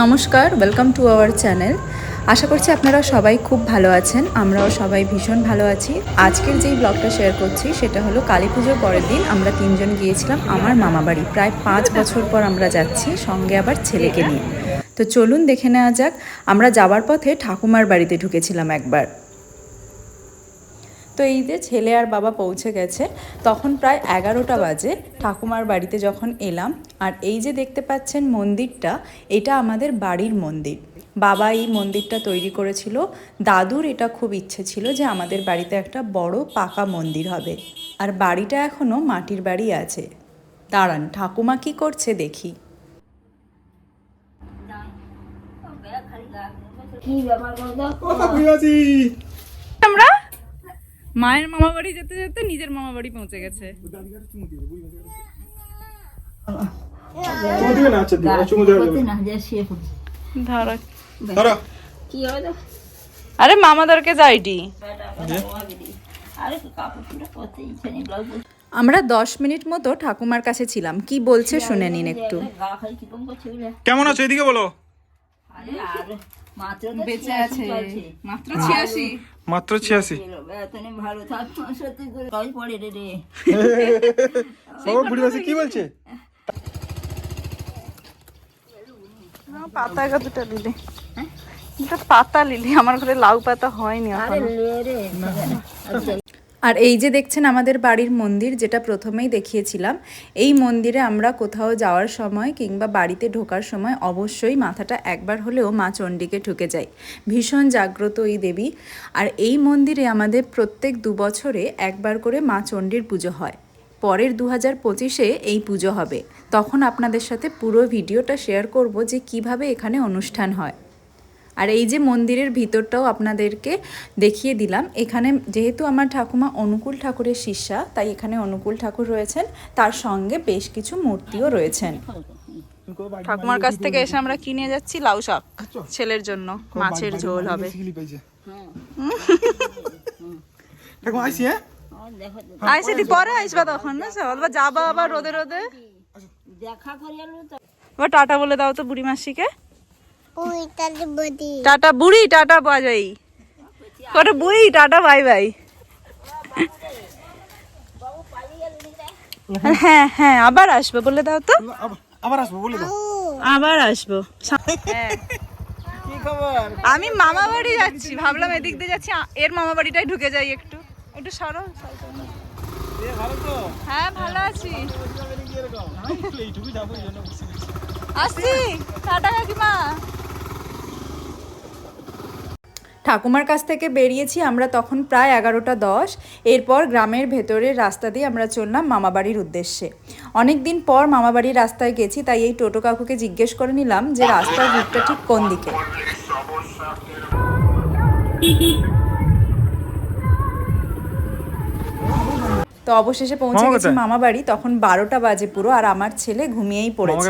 নমস্কার welcome to our channel আশা করছি আপনারা সবাই খুব ভালো আছেন, আমরাও সবাই ভীষণ ভালো আছি। আজকের যেই ব্লগটা শেয়ার করছি, সেটা হলো কালী পুজোর পরের দিন আমরা তিনজন গিয়েছিলাম আমার মামাবাড়ি প্রায় পাঁচ বছর পর আমরা যাচ্ছি সঙ্গে আবার ছেলেকে নিয়ে। তো চলুন দেখে নেওয়া যাক, আমরা যাওয়ার পথে ঠাকুমার বাড়িতে ঢুকেছিলাম একবার। তো এই যে ছেলে আর বাবা পৌঁছে গেছে তখন প্রায় এগারোটা বাজে। ঠাকুমার বাড়িতে যখন এলাম আর এই যে দেখতে পাচ্ছেন মন্দিরটা এটা আমাদের বাড়ির মন্দির। বাবা এই মন্দিরটা তৈরি করেছিল। দাদুর এটা খুব ইচ্ছে ছিল যে আমাদের বাড়িতে একটা বড় পাকা মন্দির হবে। আর বাড়িটা এখনও মাটির বাড়ি আছে। দাঁড়ান ঠাকুমা কি করছে দেখি। আমরা মায়ের মামা বাড়ি যেতে যেতে নিজের মামা বাড়ি পৌঁছে গেছে। চুমু দিবে না? আচ্ছা আরে মামাদেরকে যাইটি আমরা দশ মিনিট মতো ঠাকুমার কাছে ছিলাম। কি বলছে শুনে নিন একটু। কেমন আছো? এদিকে বলো। মাত্র বেঁচে আছে। মাত্র ছিয়াশি। মাত্র ছিয়াশি। ভালো পড়ে রে রে। কি বলছে? পাতা দুটো লিলি। দুটো পাতা লিলি আমার ঘরে লাউ পাতা হয়নি আরে এই যে দেখছেন আমাদের বাড়ির মন্দির, যেটা প্রথমেই দেখিয়েছিলাম, এই মন্দিরে আমরা কোথাও যাওয়ার সময় কিংবা বাড়িতে ঢোকার সময় অবশ্যই মাথাটা একবার হলেও মা চণ্ডীকে ঠুকে যাই ভীষণ জাগ্রত এই দেবী। আর এই মন্দিরে আমাদের প্রত্যেক দু বছরে একবার করে মা চণ্ডীর পুজো হয়। পরের দু হাজার পঁচিশে এই পুজো হবে। তখন আপনাদের সাথে পুরো ভিডিওটা শেয়ার করব যে কীভাবে এখানে অনুষ্ঠান হয়। আর এই যে মন্দিরের ভিতরটাও আপনাদেরকে দেখিয়ে দিলাম। এখানে যেহেতু আমার ঠাকুমা অনুকূল ঠাকুরের শিষ্যা তাই এখানে অনুকূল ঠাকুর রয়েছেন। তার সঙ্গে বেশ কিছু মূর্তিও রয়েছেন। ঠাকুমার কাছ থেকে এসে আমরা কিনে যাচ্ছি? লাউ শাক। ছেলের জন্য। মাছের ঝোল হবে। আইসি হ্যাঁ? দি পরে তখন না? যাবা আবার রোদে রোদে? দেখা করে টাটা বলে দাও তো বুড়ি মাসিকে। টাটা বুড়ি টাটা বাজাই। করে বুড়ি টাটা বাই বাই। হ্যাঁ হ্যাঁ আবার আসব বলে দাও তো। আবার- আসব বলে দাও। আবার আসব। কি খবর? আমি মামা বাড়ি যাচ্ছি ভাবলাম এদিক দিয়ে যাচ্ছি এর মামা বাড়িটাই ঢুকে যাই একটু। একটু সরো। হ্যাঁ ভালো আছি। আসছি। টাটা কাকিমা। ঠাকুমার কাছ থেকে বেরিয়েছি আমরা তখন প্রায় এগারোটা দশ। এরপর গ্রামের ভেতরের রাস্তা দিয়ে আমরা চললাম মামাবাড়ির উদ্দেশ্যে। অনেক দিন পর মামাবাড়ির রাস্তায় গেছি তাই এই টোটো কাকুকে জিজ্ঞেস করে নিলাম যে রাস্তার রুটটা ঠিক কোন দিকে। তো অবশেষে পৌঁছে গেছি মামা বাড়ি তখন বারোটা বাজে পুরো আর আমার ছেলে ঘুমিয়েই পড়েছে।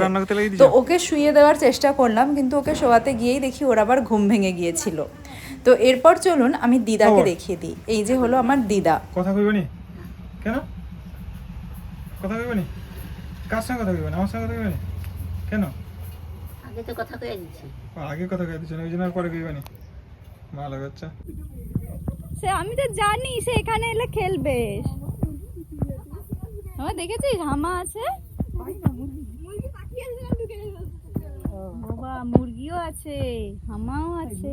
তো ওকে শুয়ে দেওয়ার চেষ্টা করলাম কিন্তু ওকে শোয়াতে গিয়েই দেখি ওর আবার ঘুম ভেঙে গিয়েছিল। তো এরপর চলুন আমি দিদাকে দেখিয়ে দিই। এই যে হলো আমার দিদা। কথা কইবে নি? কেন? কথা কইবে নি? কার সঙ্গে কথা কইবে আমার সঙ্গে কথা কইবে নি? কেন? আগে তো কথা কয়ে দিচ্ছি। ও, আগে কথা কই দিচ্ছ না ওই জন্য আর পরে কইবে নি। ভালো বাচ্চা সে আমি তো জানি সে এখানে এলে খেলবে। আমার দেখেছিস হামা আছে? বাবা মুরগিও আছে হামাও আছে।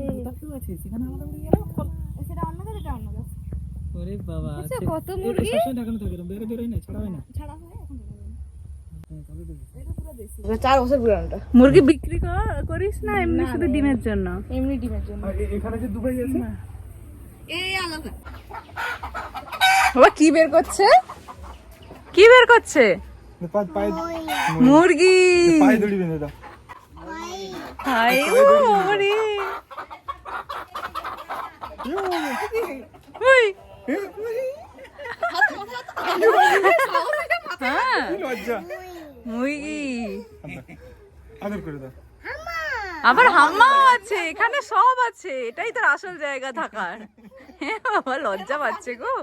ওরে বাবা কত মুরগি? ঢাকানো থাকে এরম বেরো বেরোয় না ছাড়া হয় না। মুরগি বিক্রি করিস না এমনি শুধু ডিমের জন্য। আর এ- এখানে যে দুবাই আছে? বাবা কি বের করছে? কি বের করছে? মুরগি। পায়ে দড়ি বেঁধে দাও। হাই ও ওরে। ওই। হ্যাঁ। আবার হাম্মাও আছে এখানে সব আছে এটাই তোর আসল জায়গা থাকার। হ্যাঁ বাবা লজ্জা পাচ্ছে গো।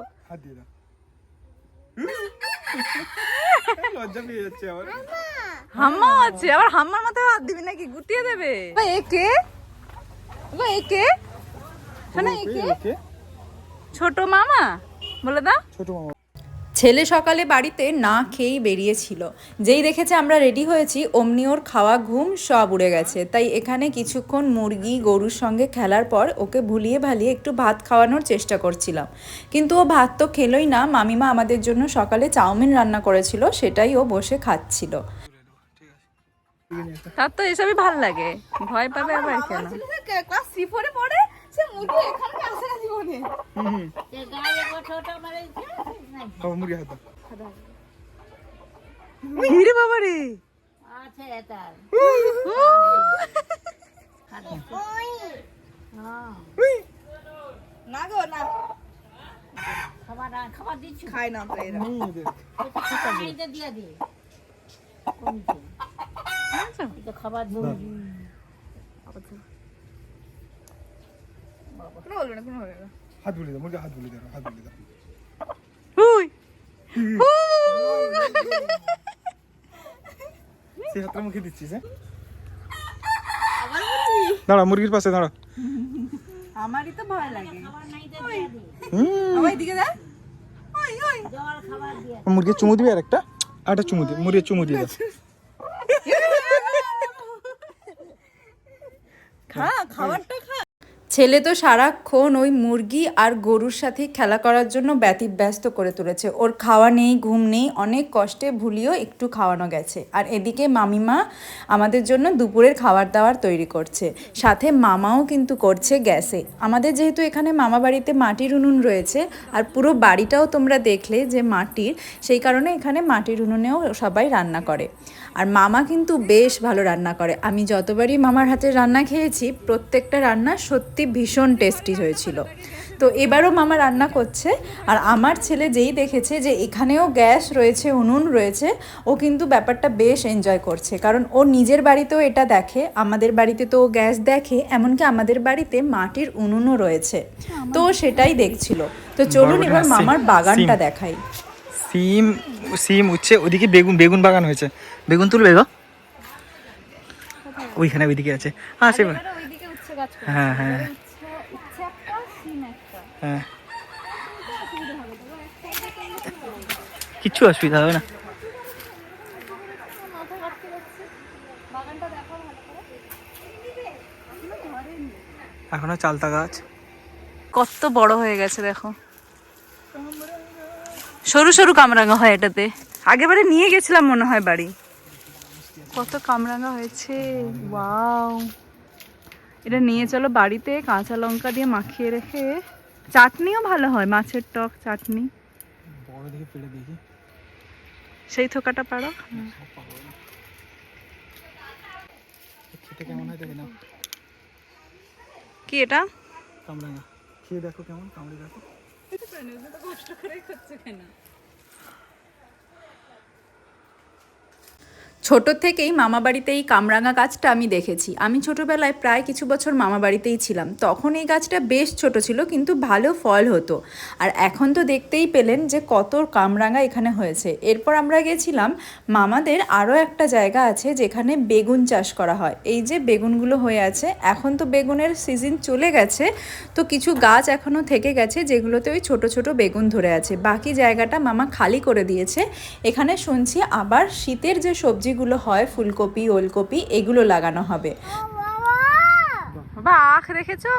লজ্জা পেয়ে যাচ্ছে আবার। হাম্মা আছে আবার হাম্মার মাথায় হাত দিবি নাকি? গুটিয়ে দেবে। ভাই একে? ভাই একে? শোনা একে? ছোট মামা বলে দা ছোট মামা। ছেলে সকালে বাড়িতে না খেয়েই বেরিয়েছিল। যেই দেখেছে আমরা রেডি হয়েছি অমনি ওর খাওয়া ঘুম সব উড়ে গেছে। তাই এখানে কিছুক্ষণ মুরগি গরুর সঙ্গে খেলার পর ওকে ভুলিয়ে ভালিয়ে একটু ভাত খাওয়ানোর চেষ্টা করছিলাম। কিন্তু ও ভাত তো খেলোই না। মামিমা আমাদের জন্য সকালে চাউমিন রান্না করেছিল সেটাই ও বসে খাচ্ছিল। তার তো এসবই ভালো লাগে। ভয় পাবে আবার কেন? ক্লাস থ্রি ফোরে পড়ে সে মুরগি এখানে মারে নাই। বাবা মুরগি হাত হিরে বাবা রে? আছে তার না গো না। খাবার খাবার দিচ্ছ? খাই না তো এরা। দিয়ে দে। কমছে এটা খাবার হাত বুলিয়ে দাও মুরগি হাত বুলিয়ে দাও হাত বুলিয়ে দাও। হুই। সেই হাতটা মুখে দিচ্ছিস হ্যাঁ? দাঁড়া মুরগির পাশে দাঁড়া। আমারই তো ভয় লাগে। দে। দিয়ে। মুরগি চুমু দিবি আর একটা আর একটা চুমু দিবি মুরগির চুমু দিয়ে দাও। খা খাবারটা ছেলে তো সারাক্ষণ ওই মুরগি আর গরুর সাথে খেলা করার জন্য ব্যতিব্যস্ত করে তুলেছে। ওর খাওয়া নেই, ঘুম নেই, অনেক কষ্টে ভুলিয়েও একটু খাওয়ানো গেছে। আর এদিকে মামিমা আমাদের জন্য দুপুরের খাবার দাবার তৈরি করছে। সাথে মামাও কিন্তু করছে গ্যাসে। আমাদের যেহেতু এখানে মামা বাড়িতে মাটির উনুন রয়েছে, আর পুরো বাড়িটাও তোমরা দেখলে যে মাটির, সেই কারণে এখানে মাটির উনুনেও সবাই রান্না করে। আর মামা কিন্তু বেশ ভালো রান্না করে। আমি যতবারই মামার হাতে রান্না খেয়েছি, প্রত্যেকটা রান্না সত্যি ভীষণ টেস্টি হয়েছিল। তো এবারও মামা রান্না করছে আর আমার ছেলে যেই দেখেছে যে এখানেও গ্যাস রয়েছে উনুন রয়েছে ও কিন্তু ব্যাপারটা বেশ এনজয় করছে। কারণ ও নিজের বাড়িতেও এটা দেখে আমাদের বাড়িতে তো ও গ্যাস দেখে এমনকি আমাদের বাড়িতে মাটির উনুনও রয়েছে। তো সেটাই দেখছিল। তো চলুন এবার মামার বাগানটা দেখাই। সিম সিম উচ্ছে ওদিকে বেগুন বেগুন বাগান হয়েছে। বেগুন তুলবে গো? ওইখানে ওইদিকে আছে। হ্যাঁ হ্যাঁ হ্যাঁ। হ্যাঁ। কিচ্ছু অসুবিধা হবে না। এখনও চালতা গাছ। কত বড় হয়ে গেছে দেখো। সরু সরু কামরাঙা হয় এটাতে। আগেবারে নিয়ে গেছিলাম মনে হয় বাড়ি। কত কামরাঙা হয়েছে। ওয়াও। এটা নিয়ে চলো বাড়িতে কাঁচা লঙ্কা দিয়ে মাখিয়ে রেখে। চাটনিও ভালো হয় মাছের টক চাটনি। বড় দিকে পেড়ে দেখি। সেই থোকাটা পারো? খেতে কেমন হয় দেখে নাও। কি এটা? কামরাঙা। খেয়ে দেখো কেমন কামড়ে দেখো। ছোট থেকেই মামা বাড়িতে এই কামরাঙা গাছটা আমি দেখেছি। আমি ছোটবেলায় প্রায় কিছু বছর মামা বাড়িতেই ছিলাম। তখন এই গাছটা বেশ ছোট ছিল, কিন্তু ভালো ফল হতো। আর এখন তো দেখতেই পেলেন যে কত কামরাঙা এখানে হয়েছে। এরপর আমরা গেছিলাম মামাদের আরও একটা জায়গা আছে যেখানে বেগুন চাষ করা হয়। এই যে বেগুনগুলো হয়ে আছে, এখন তো বেগুনের সিজন চলে গেছে। তো কিছু গাছ এখনও থেকে গেছে যেগুলোতে ওই ছোট ছোট বেগুন ধরে আছে। বাকি জায়গাটা মামা খালি করে দিয়েছে। এখানে শুনছি আবার শীতের যে সবজিগুলো হয় ফুলকপি ওলকপি এগুলো লাগানো হবে। আখ রেখেছো?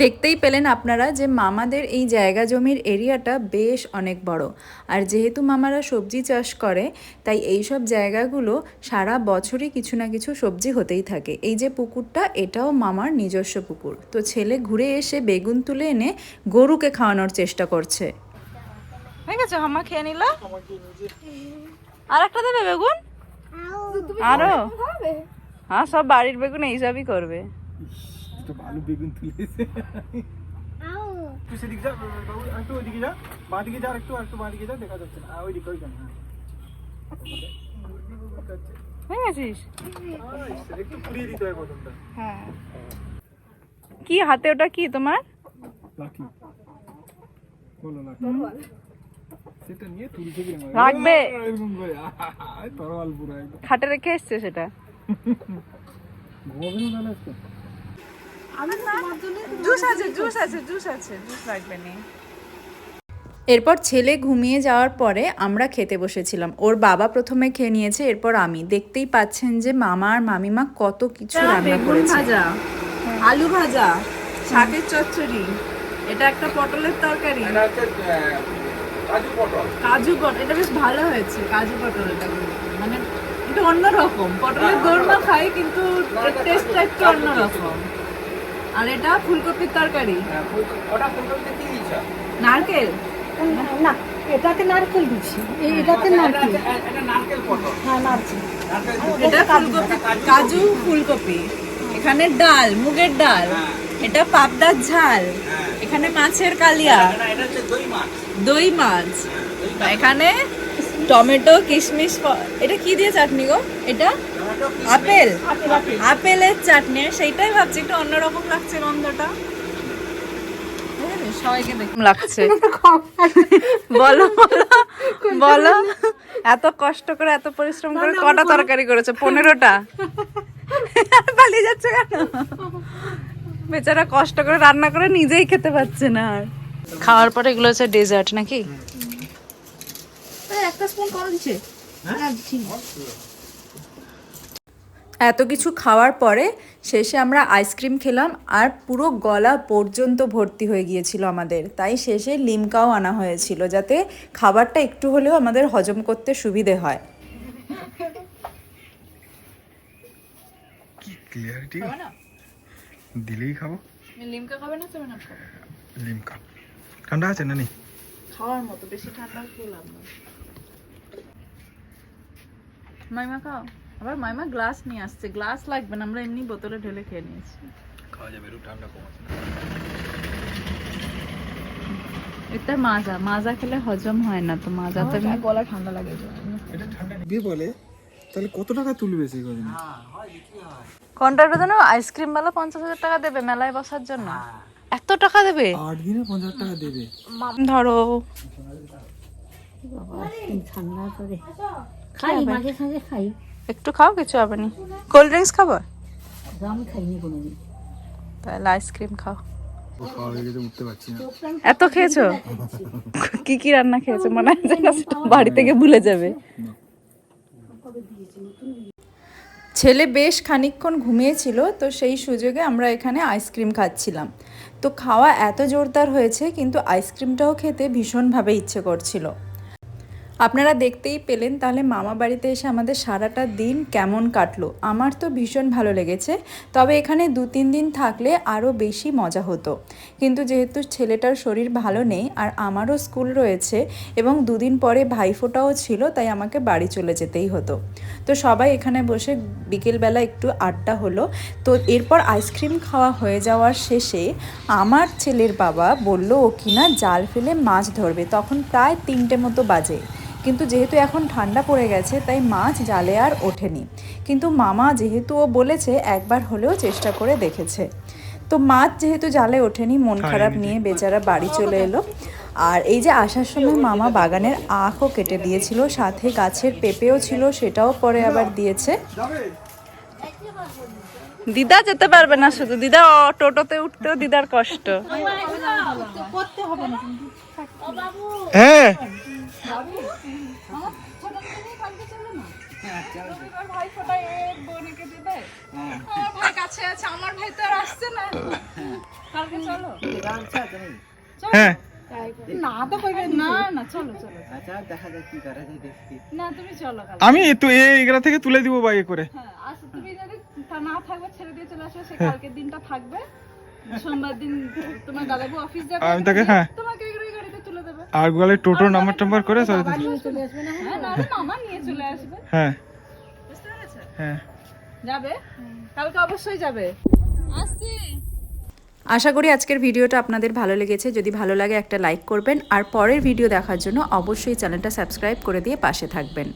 দেখতেই পেলেন আপনারা যে মামাদের এই জায়গা জমির এরিয়াটা বেশ অনেক বড়। আর যেহেতু মামারা সবজি চাষ করে তাই এই সব জায়গাগুলো সারা বছরই কিছু না কিছু সবজি হতেই থাকে। এই যে পুকুরটা এটাও মামার নিজস্ব পুকুর। তো ছেলে ঘুরে এসে বেগুন তুলে এনে গরুকে খাওয়ানোর চেষ্টা করছে। হয়ে গেছে হামা খেয়ে নিল? আর একটা দেবে বেগুন? আরও? হ্যাঁ সব বাড়ির বেগুন এইসবই করবে। ভালো বেগুন তুলেছে। তুই সেদিকে যা একটু ওইদিকে যা। বাঁ দিকে যা একটু আর একটু বাঁ দিকে যা দেখা যাচ্ছে না। ওইখানে হ্যাঁ। গেছিস? একটু পুড়িয়ে দিতে হয় প্রথমটা। কি হাতে ওটা কি তোমার? লাঠি। বলো লাঠি। নিয়ে তুল থেকে মারে। রাখবে। এরকম করে। তরোয়াল পুরো একদম। খাটে রেখে এসছে সেটা। ঘুমাবে না তাহলে আজকে? জুস আছে জুস আছে জুস আছে জুস লাগবে নি। এরপর ছেলে ঘুমিয়ে যাওয়ার পরে আমরা খেতে বসেছিলাম। ওর বাবা প্রথমে খেয়ে নিয়েছে এরপর আমি। দেখতেই পাচ্ছেন যে মামা আর মামিমা কত কিছু রান্না করেছে। ভাজা আলু ভাজা শাকের চচ্চড়ি। এটা একটা পটলের তরকারি। কাজু পটল। এটা বেশ ভালো হয়েছে কাজু পটল এটা মানে এটা অন্যরকম। পটলের দোরমা খাই কিন্তু টেস্টটা একটু অন্যরকম। আর এটা ফুলকপির তরকারি। নারকেল। না এটাতে নারকেল দিচ্ছি। এটাতে নারকেল। হ্যাঁ নারকেল। এটা ফুলকপি কাজু ফুলকপি। এখানে ডাল মুগের ডাল। এটা পাবদার ঝাল। এখানে মাছের কালিয়া। দই মাছ। এখানে টমেটো কিশমিশ এটা কি দিয়ে চাটনি গো? এটা? আপেল। আপেলের চাটনি। সেইটাই ভাবছি একটু অন্যরকম লাগছে গন্ধটা? সবাইকে লাগছে। বলো বলো বলো। এত কষ্ট করে এত পরিশ্রম করে কটা তরকারি করেছে? পনেরোটা? পালিয়ে যাচ্ছে কেন? বেচারা কষ্ট করে রান্না করে নিজেই খেতে পাচ্ছে না আর। খাওয়ার পরে এগুলো হচ্ছে ডেজার্ট নাকি? একটা স্পুন কম দিচ্ছে। এত কিছু খাওয়ার পরে শেষে আমরা আইসক্রিম খেলাম আর পুরো গলা পর্যন্ত ভর্তি হয়ে গিয়েছিল আমাদের। তাই শেষে লিমকাও আনা হয়েছিল যাতে খাবারটা একটু হলেও আমাদের হজম করতে সুবিধে হয়। দিলেই খাব। লিমকা খাবে না লিমকা। ঠান্ডা আছে না নি খাওয়ার মতো বেশি ঠান্ডা খেলাম না। মাইমা খাও। আবার মাইমা গ্লাস নিয়ে আসছে। গ্লাস লাগবে না আমরা এমনি বোতলে ঢেলে খেয়ে নিয়েছি। খাওয়া যাবে একটু ঠান্ডা কম আছে এটা মাজা। মাজা খেলে হজম হয় না তো মাজাতে গলা ঠান্ডা লাগে এটা ঠান্ডা নিবি বলে তাহলে কত টাকা তুলবে সেই কদিন? কন্ট্রাক্টর জন্য আইসক্রিম বালা পঞ্চাশ হাজার টাকা দেবে মেলায় বসার জন্য। এত টাকা দেবে? আট দিনে পঞ্চাশ টাকা দেবে। ধরো। ঠান্ডা করে। খাই মাঝে সাঝে খাই। একটু খাও কিছু হবে না। কোল্ড ড্রিঙ্কস খাব? আমি খাইনি কোনোদিন। তাহলে আইসক্রিম খাও। এত খেয়েছো? কি কি রান্না খেয়েছো? মনে হয় বাড়ি থেকে ভুলে যাবে। ছেলে বেশ খানিকক্ষণ ঘুমিয়েছিল তো সেই সুযোগে আমরা এখানে আইসক্রিম খাচ্ছিলাম। তো খাওয়া এত জোরদার হয়েছে কিন্তু আইসক্রিমটাও খেতে ভীষণভাবে ইচ্ছে করছিল। আপনারা দেখতেই পেলেন, তাহলে মামা বাড়িতে এসে আমাদের সারাটা দিন কেমন কাটলো। আমার তো ভীষণ ভালো লেগেছে, তবে এখানে দু তিন দিন থাকলে আরও বেশি মজা হতো। কিন্তু যেহেতু ছেলেটার শরীর ভালো নেই আর আমারও স্কুল রয়েছে এবং দুদিন পরে ভাইফোঁটাও ছিল, তাই আমাকে বাড়ি চলে যেতেই হতো। তো সবাই এখানে বসে বিকেলবেলা একটু আড্ডা হলো। তো এরপর আইসক্রিম খাওয়া হয়ে যাওয়ার শেষে আমার ছেলের বাবা বলল, ও কিনা জাল ফেলে মাছ ধরবে? তখন প্রায় তিনটে মতো বাজে। কিন্তু যেহেতু এখন ঠান্ডা পড়ে গেছে তাই মাছ জালে আর ওঠেনি। কিন্তু মামা যেহেতু ও বলেছে একবার হলেও চেষ্টা করে দেখেছে। তো মাছ যেহেতু জালে ওঠেনি মন খারাপ নিয়ে বেচারা বাড়ি চলে এলো। আর এই যে আসার সময় মামা বাগানের আখও কেটে দিয়েছিল সাথে গাছের পেঁপেও ছিল সেটাও পরে আবার দিয়েছে। দিদা যেতে পারবে না শুধু। দিদা অ- টোটোতে উঠতেও দিদার কষ্ট। হ্যাঁ। ভাই কাছে আছে আমার ভাই তো আর আসছে না কালকে চলো হ্যাঁ না তো না না চলো চলো না তুমি চলো কাল আমি তো এইগুলা থেকে তুলে দিব বাইকে করে। হ্যাঁ তুমি যদি না থাকবে ছেড়ে দিয়ে চলে আসো সে কালকের দিনটা থাকবে সোমবার দিন তোমার দাদাবু অফিস যাবে আমি তাকে হ্যাঁ। তোমাকে এই গাড়িতে তুলে দেবে আরগুলো টোটো নাম্বার টাম্বার করে সবাই হ্যাঁ না মামা নিয়ে চলে আসবে। হ্যাঁ। হ্যাঁ। যাবে? কালকে অবশ্যই যাবে। আসছি। আশা করি আজকের ভিডিওটা আপনাদের ভালো লেগেছে। যদি ভালো লাগে একটা লাইক করবেন আর পরের ভিডিও দেখার জন্য অবশ্যই চ্যানেলটা সাবস্ক্রাইব করে দিয়ে পাশে থাকবেন।